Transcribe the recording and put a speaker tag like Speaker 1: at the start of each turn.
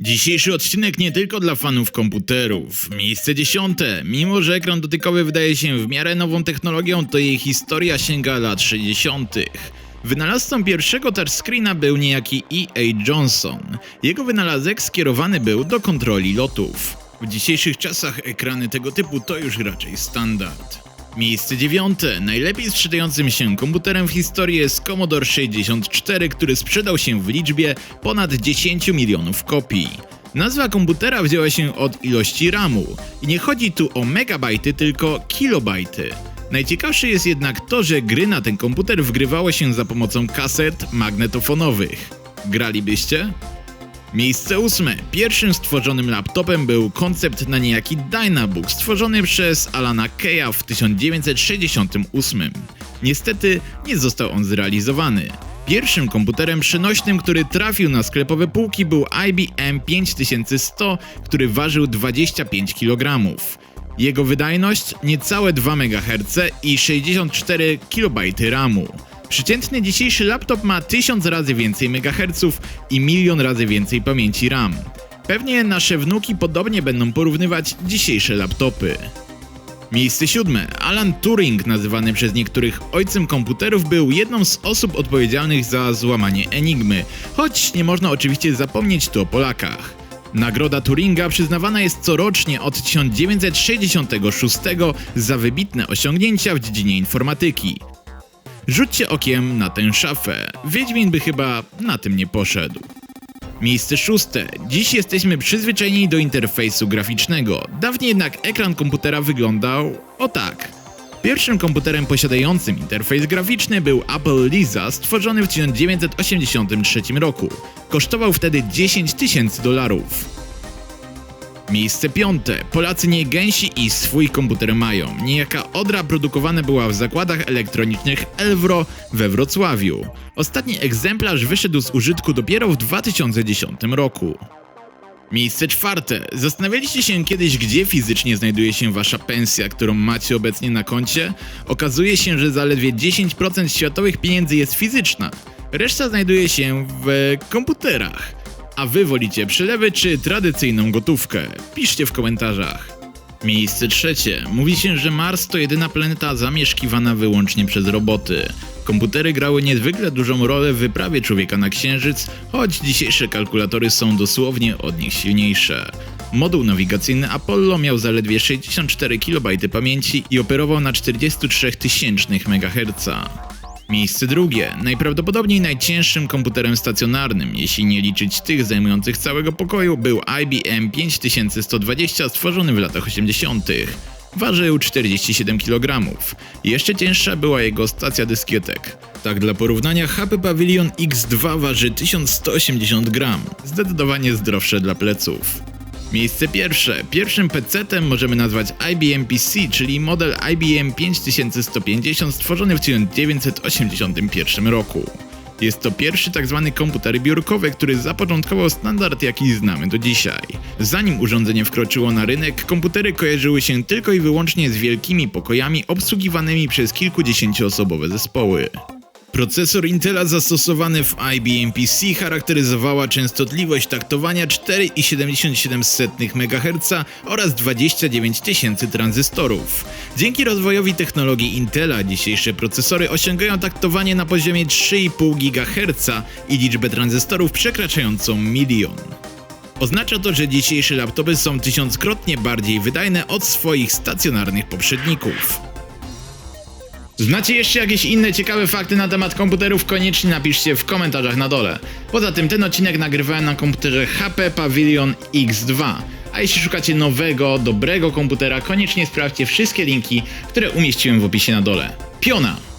Speaker 1: Dzisiejszy odcinek nie tylko dla fanów komputerów. Miejsce dziesiąte. Mimo, że ekran dotykowy wydaje się w miarę nową technologią, to jej historia sięga lat 60. Wynalazcą pierwszego touchscreena był niejaki E.A. Johnson. Jego wynalazek skierowany był do kontroli lotów. W dzisiejszych czasach ekrany tego typu to już raczej standard. Miejsce dziewiąte. Najlepiej sprzedającym się komputerem w historii jest Commodore 64, który sprzedał się w liczbie ponad 10 milionów kopii. Nazwa komputera wzięła się od ilości RAMu i nie chodzi tu o megabajty, tylko kilobajty. Najciekawsze jest jednak to, że gry na ten komputer wgrywało się za pomocą kaset magnetofonowych. Gralibyście? Miejsce ósme. Pierwszym stworzonym laptopem był koncept na niejaki Dynabook stworzony przez Alana Keya w 1968. Niestety nie został on zrealizowany. Pierwszym komputerem przenośnym, który trafił na sklepowe półki był IBM 5100, który ważył 25 kg. Jego wydajność niecałe 2 MHz i 64 KB RAMu. Przeciętny dzisiejszy laptop ma 1000 razy więcej MHz i milion razy więcej pamięci RAM. Pewnie nasze wnuki podobnie będą porównywać dzisiejsze laptopy. Miejsce siódme. Alan Turing, nazywany przez niektórych ojcem komputerów, był jedną z osób odpowiedzialnych za złamanie Enigmy, choć nie można oczywiście zapomnieć tu o Polakach. Nagroda Turinga przyznawana jest corocznie od 1966 za wybitne osiągnięcia w dziedzinie informatyki. Rzućcie okiem na tę szafę. Wiedźmin by chyba na tym nie poszedł. Miejsce szóste. Dziś jesteśmy przyzwyczajeni do interfejsu graficznego. Dawniej jednak ekran komputera wyglądał o tak. Pierwszym komputerem posiadającym interfejs graficzny był Apple Lisa, stworzony w 1983 roku. Kosztował wtedy 10 tysięcy dolarów. Miejsce piąte. Polacy nie gęsi i swój komputer mają. Niejaka Odra produkowana była w zakładach elektronicznych Elwro we Wrocławiu. Ostatni egzemplarz wyszedł z użytku dopiero w 2010 roku. Miejsce czwarte. Zastanawialiście się kiedyś, gdzie fizycznie znajduje się wasza pensja, którą macie obecnie na koncie? Okazuje się, że zaledwie 10% światowych pieniędzy jest fizyczna. Reszta znajduje się w komputerach. A wy wolicie przelewy czy tradycyjną gotówkę? Piszcie w komentarzach. Miejsce trzecie. Mówi się, że Mars to jedyna planeta zamieszkiwana wyłącznie przez roboty. Komputery grały niezwykle dużą rolę w wyprawie człowieka na Księżyc, choć dzisiejsze kalkulatory są dosłownie od nich silniejsze. Moduł nawigacyjny Apollo miał zaledwie 64 KB pamięci i operował na 43 tysięcznych MHz. Miejsce drugie. Najprawdopodobniej najcięższym komputerem stacjonarnym, jeśli nie liczyć tych zajmujących całego pokoju, był IBM 5120 stworzony w latach 80. Ważył 47 kg. Jeszcze cięższa była jego stacja dyskietek. Tak dla porównania HP Pavilion X2 waży 1180 gram, zdecydowanie zdrowsze dla pleców. Miejsce pierwsze. Pierwszym PC-tem możemy nazwać IBM PC, czyli model IBM 5150 stworzony w 1981 roku. Jest to pierwszy tzw. Tak komputer biurkowy, który zapoczątkował standard jaki znamy do dzisiaj. Zanim urządzenie wkroczyło na rynek, komputery kojarzyły się tylko i wyłącznie z wielkimi pokojami obsługiwanymi przez kilkudziesięcioosobowe zespoły. Procesor Intela zastosowany w IBM PC charakteryzowała częstotliwość taktowania 4,77 MHz oraz 29 tysięcy tranzystorów. Dzięki rozwojowi technologii Intela dzisiejsze procesory osiągają taktowanie na poziomie 3,5 GHz i liczbę tranzystorów przekraczającą milion. Oznacza to, że dzisiejsze laptopy są tysiąckrotnie bardziej wydajne od swoich stacjonarnych poprzedników. Znacie jeszcze jakieś inne ciekawe fakty na temat komputerów? Koniecznie napiszcie w komentarzach na dole. Poza tym ten odcinek nagrywałem na komputerze HP Pavilion X2. A jeśli szukacie nowego, dobrego komputera, koniecznie sprawdźcie wszystkie linki, które umieściłem w opisie na dole. Piona!